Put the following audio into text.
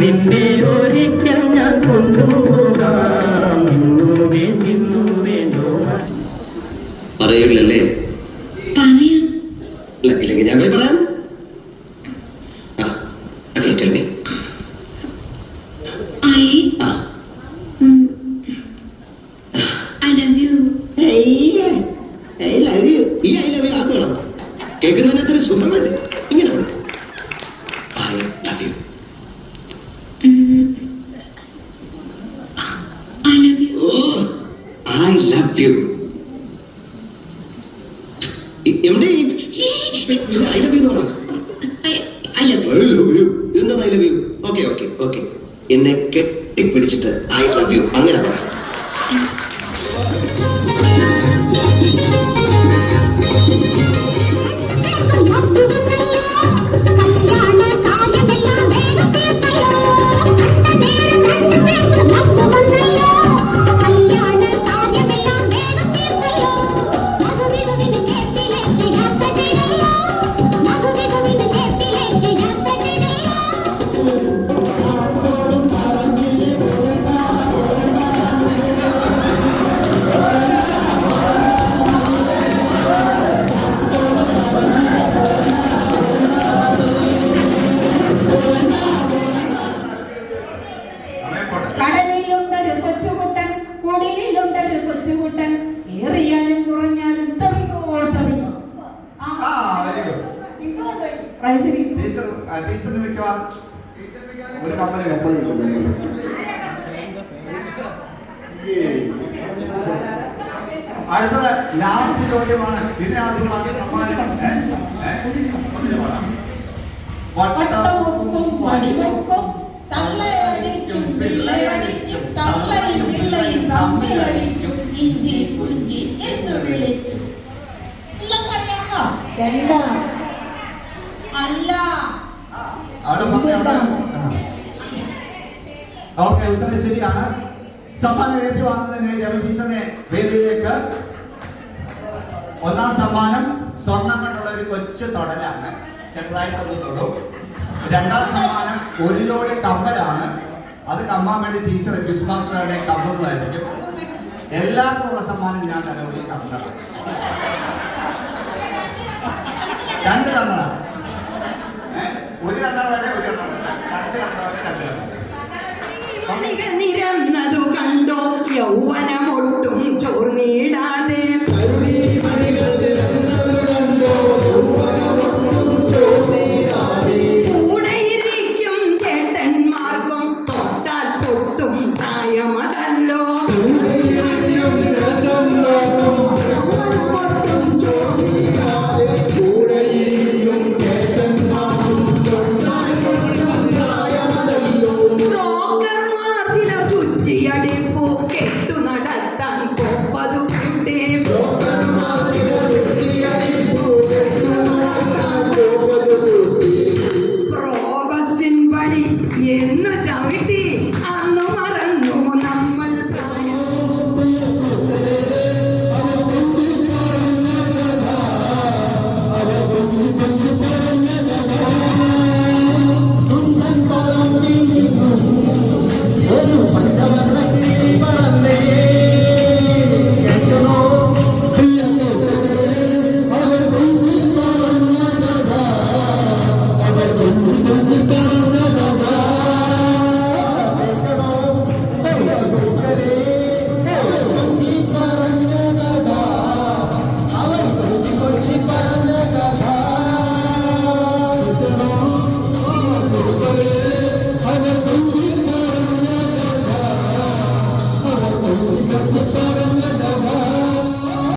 നിന്നെ ഒരിക്കൽ ഞാൻ കൊണ്ടുപോകാം. പറയൂലല്ലേ ഞാൻ പറയാം. ആ okay, tell me. I ah I love you ഏയ്, I love you. ഈ I love you ആർക്ക് വേണം? കേൾക്കുന്നതിന് അത്ര സുഖം വേണ്ടേ ഇങ്ങനെ വേണം. I love you. I love you oh, I love you. I love you. എന്നെ കെട്ടിപ്പിടിച്ചിട്ട് ഐ ലവ് യു അങ്ങനെ പറ ഏറിയാലും കുറഞ്ഞാലും തെറിയോ തെറിയോ ആ വെരി ഗുഡ് പ്രൈസിന് ടീച്ചർ ടീച്ചറിന് മിക്കവാറും ഒരു കമ്പനി അടുത്തത് ലാസ്റ്റ് ചോദ്യമാണ്. പാടാം. വട്ടമുക്കും വടിമുക്കും തള്ളയടിക്കും പിള്ളയടിക്കും തമ്മിലടിക്കും ഇഞ്ചി കുഞ്ചി എന്ന് വിളിക്കും. അല്ല. ഓക്കെ ഉത്തരം ശരിയാണ്. സമ്മാനം ഏറ്റുവാങ്ങുന്നതിന് രവി വേദിയിലേക്ക്. ഒന്നാം സമ്മാനം സ്വർണം കൊണ്ടുള്ള ഒരു കൊച്ചു തൊടലാണ് ചെറുതായിട്ടൊന്ന് തൊടും. രണ്ടാം സമ്മാനം ഒരു ലോഡ് കമ്മലാണ്. അത് കമ്മാൻ വേണ്ടി ടീച്ചർ ക്രിസ്മസ് കമ്മുന്നതായിരിക്കും എല്ലാവർക്കും ഉള്ള സമ്മാനം ഞാൻ നിലവിൽ കണ്ടതാണ് രണ്ട് കണ്ണട ഒരു കണ്ണട ഒരു കണ്ണട രണ്ട് കണ്ണട വേണേ രണ്ട് കണ്ണട നിരന്നതു കണ്ടോ ചോർന്നിടാതെ എന്ന് വെച്ചാൽ